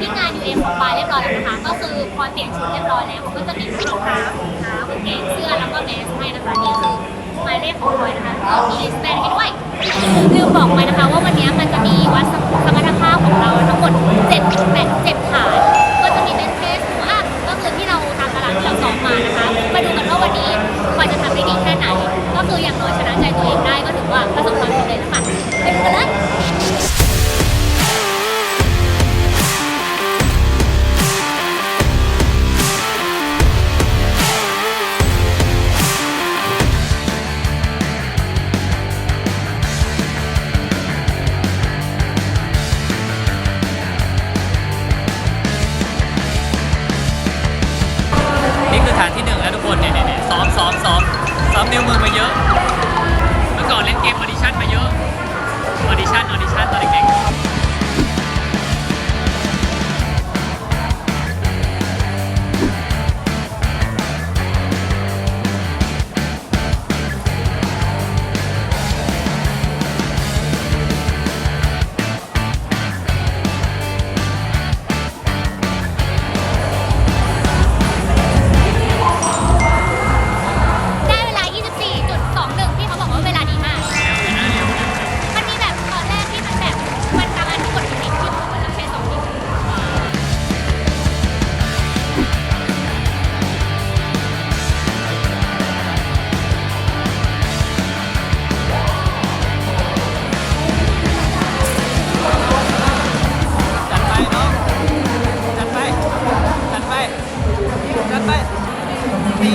ที่งาน UM ของปลายเรียบร้อยแล้วนะคะ ก็คือพอเปลี่ยนชุดเรียบร้อยแล้วเขาก็จะมีรองเท้ารองเท้ากางเกงเสื้อแล้วก็แมสให้นะคะนี่คือหมายเลขของบอยนะคะก็มีสแบนให้ด้วยลืมบอกไปนะคะ ว่าวันนี้มันจะมีวัดสมรรถภาพของเราทั้งหมด7 8 7ฐานานที่หนึ่งแล้วทุกคนเนี่ยเนี่ยซ้อมซ้อมซ้อมซ้อมนิ้วมือมาเยอะ เมื่อก่อนเล่นเกมออดิชั่นมาเยอะออดิชั่นออดิชั่นตอนเด็กๆ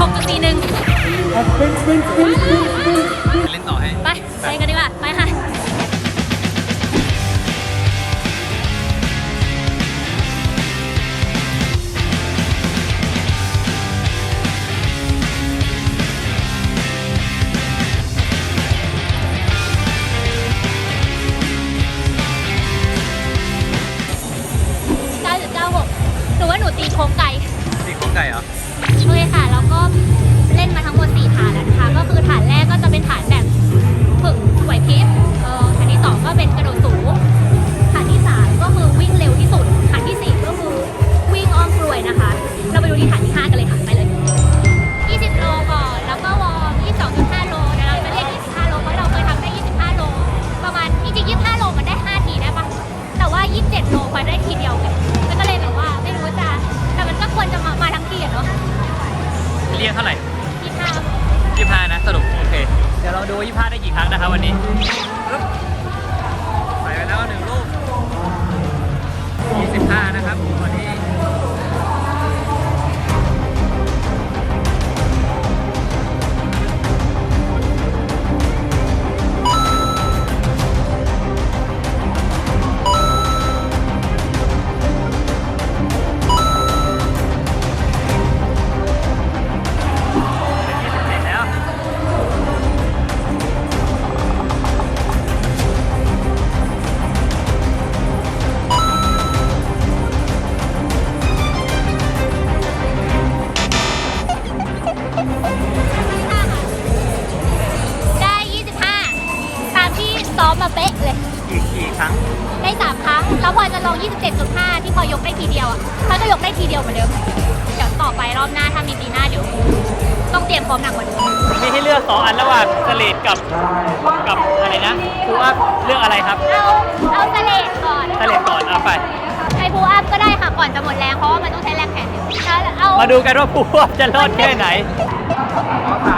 หกจุดสี่หนึ่งเล่นต่อให้ ไปไปกันดีกว่า โอเคค่ะ แล้วก็เล่นมาทั้งหมด4ฐานแล้วนะคะ ก็คือฐานแรกก็จะเป็นฐานแบบ ยี่ห้านะสรุปโอเค เดี๋ยวเราดูยี่ห้าได้กี่ครั้งนะครับวันนี้ใส่ไปแล้วหนึ่งลูกยี่สิบห้านะครับวันนี้ ครั้ง ได้3ครั้ง แล้วพอจะลง 27.5 ที่พอยกได้ทีเดียวอะเขาก็ยกได้ทีเดียวเหมือนเดิม เดี๋ยวต่อไปรอบหน้าถ้ามีปีหน้าเดี๋ยว ต้องเตรียมพร้อมหนักกว่านี้มีให้เลือกสองอันระหว่างสเลดกับกับอะไรนะคูอัพเลือกอะไรครับเอา เอาสเลดก่อนสเลดก่อนเอาไปใช้พูอัพก็ได้ค่ะก่อนจะหมดแรงเพราะว่ามันต้องใช้แรงแขนเยอะแล้วเอามาดูกันว่าผู้ว่าจะรอดแค่ไหนสามสองหนึ่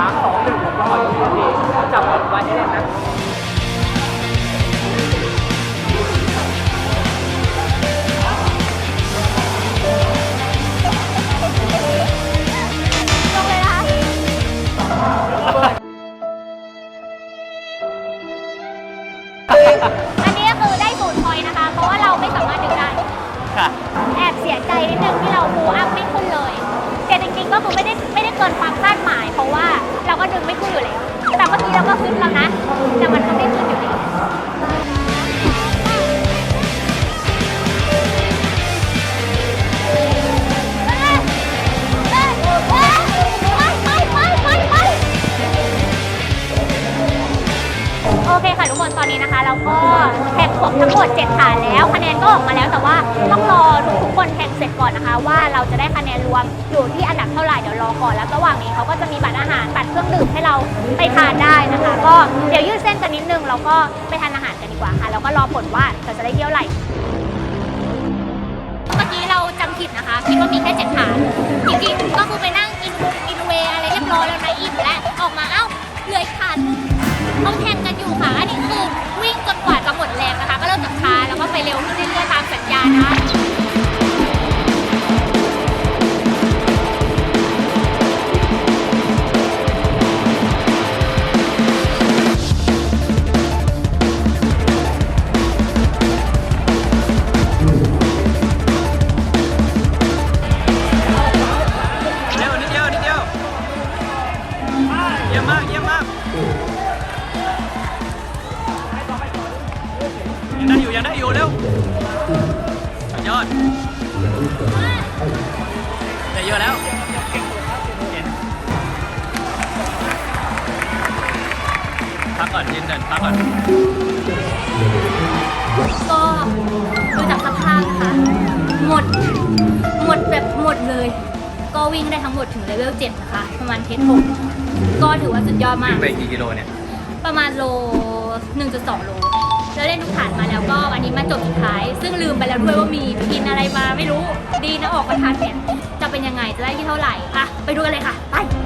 อันนี้ก็คือได้ศูนย์พอยต์นะคะ เพราะว่าเราไม่สามารถค่ะ แอบเสียใจนิดนึงที่เราบูอัพไม่ขึ้นเลยแต่จริงๆก็คือไม่ได้ไม่ได้เกินความคาดหมาย เพราะว่าเราก็ดึงไม่ขึ้นอยู่แล้ว แต่เมื่อกี้เราก็ขึ้นแล้วนะ แต่มันก็ไม่ขึ้นอยู่ นะคะเราก็แข่งครบทั้งหมด 7 ฐานแล้ว คะแนนก็ออกมาแล้วแต่ว่าต้องรอทุกๆคนแข่งเสร็จก่อนนะคะ ว่าเราจะได้คะแนนรวมอยู่ที่อันดับเท่าไหร่เดี๋ยวรอก่อนแล้วระหว่างนี้เขาก็จะมีบัตรอาหารบัตรเครื่องดื่มให้เราไปทานได้นะคะ ก็เดี๋ยวยืดเส้นกันนิดนึงแล้วก็ไปทานอาหารกันดีกว่าค่ะแล้วก็รอผลว่าเราจะได้เที่ยวไหร่เมื่อกี้เราจำผิดนะคะคิดว่ามีแค่เจ็ดฐานจริงๆก็คือไปนั่งกินกินเวอะไรเรียบร้อยแล้วนะอิ่มแล้วออกมาเอ้าเหลืออีกฐานนึงต้องแข่ง ขาอันนี้คือวิ่งจนกว่าจะหมดแรงนะคะ ก็เริ่มจากช้าแล้วก็ไปเร็วขึ้นเรื่อยๆตามสัญญานะ สุดยอดได้เยอะแล้วเห็นพักก่อนยืนเดินพักก่อนก็ดูจากสภาพนะคะหมด หมดแบบหมดเลย ก็วิ่งได้ทั้งหมดถึงเลเวล7นะคะ ประมาณเทสหกก็ถือว่าสุดยอดมาก ไปกี่กิโลเนี่ย ประมาณโล 1.2 โล แล้วเล่นทุกฐานมาแล้วก็วันนี้มาจบสุดท้าย ซึ่งลืมไปแล้วด้วยว่ามีกินอะไรมาไม่รู้ ดีนะออกมาทานเนี่ยจะเป็นยังไงจะได้ที่เท่าไหร่อะไปดูกันเลยค่ะไป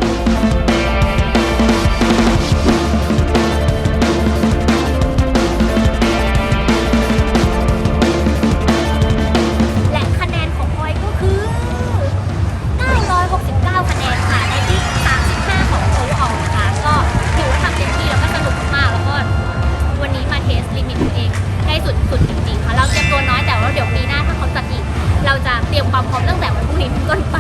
มตั้งแต่วันพรุ่งนี้เป็นต้นไป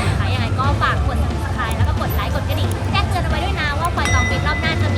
นะคะยังไงก็ฝากกด subscribe แล้วก็กดไลค์กดกระดิ่งแจ้งเตือนเอาไว้ด้วยนะว่าพลอยตองปิดรอบหน้าจะมี